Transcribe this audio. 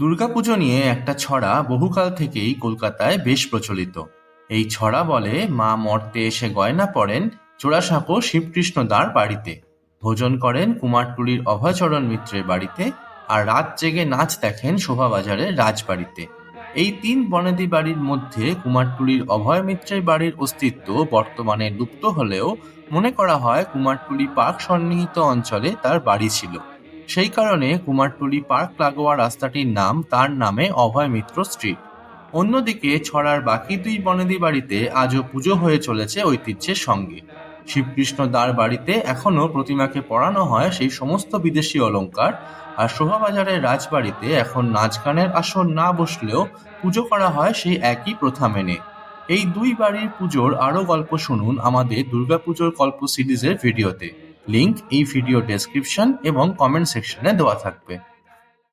দুর্গাপুজো নিয়ে একটা ছড়া বহুকাল থেকেই কলকাতায় বেশ প্রচলিত। এই ছড়া বলে মা মর্তে এসে গয়না পরেন জোড়াসাঁকো শিবকৃষ্ণ দাঁর বাড়িতে। ভোজন করেন কুমারটুলির অভয়চরণ মিত্রের বাড়িতে আর রাত জেগে নাচ দেখেন শোভাবাজারের রাজবাড়িতে। এই তিন বনেদি বাড়ির মধ্যে কুমারটুলির অভয় মিত্রের বাড়ির অস্তিত্ব বর্তমানে লুপ্ত হলেও মনে করা হয় কুমারটুলি পার্ক সন্নিহিত অঞ্চলে তার বাড়ি ছিল। সেই কারণে কুমারটুলি পার্ক লাগোয়া রাস্তাটির নাম, তার নামে অভয় মিত্র স্ট্রিট। অন্যদিকে ছড়ার বাকি দুই বনেদি বাড়িতে আজও পুজো হয়ে চলেছে ঐতিহ্যের সঙ্গে। শিবকৃষ্ণ দ্বার বাড়িতে এখনও প্রতিমাকে পড়ানো হয় সেই সমস্ত বিদেশি অলংকার, আর শোভাবাজারের রাজবাড়িতে এখন নাচ গানের আসর না বসলেও পুজো করা হয় সেই একই প্রথা মেনে। এই দুই বাড়ির পুজোর আরও গল্প শুনুন আমাদের দুর্গাপুজোর গল্প সিরিজের ভিডিওতে। লিংক এই ভিডিও ডেসক্রিপশন এবং কমেন্ট সেকশনে দেওয়া থাকবে।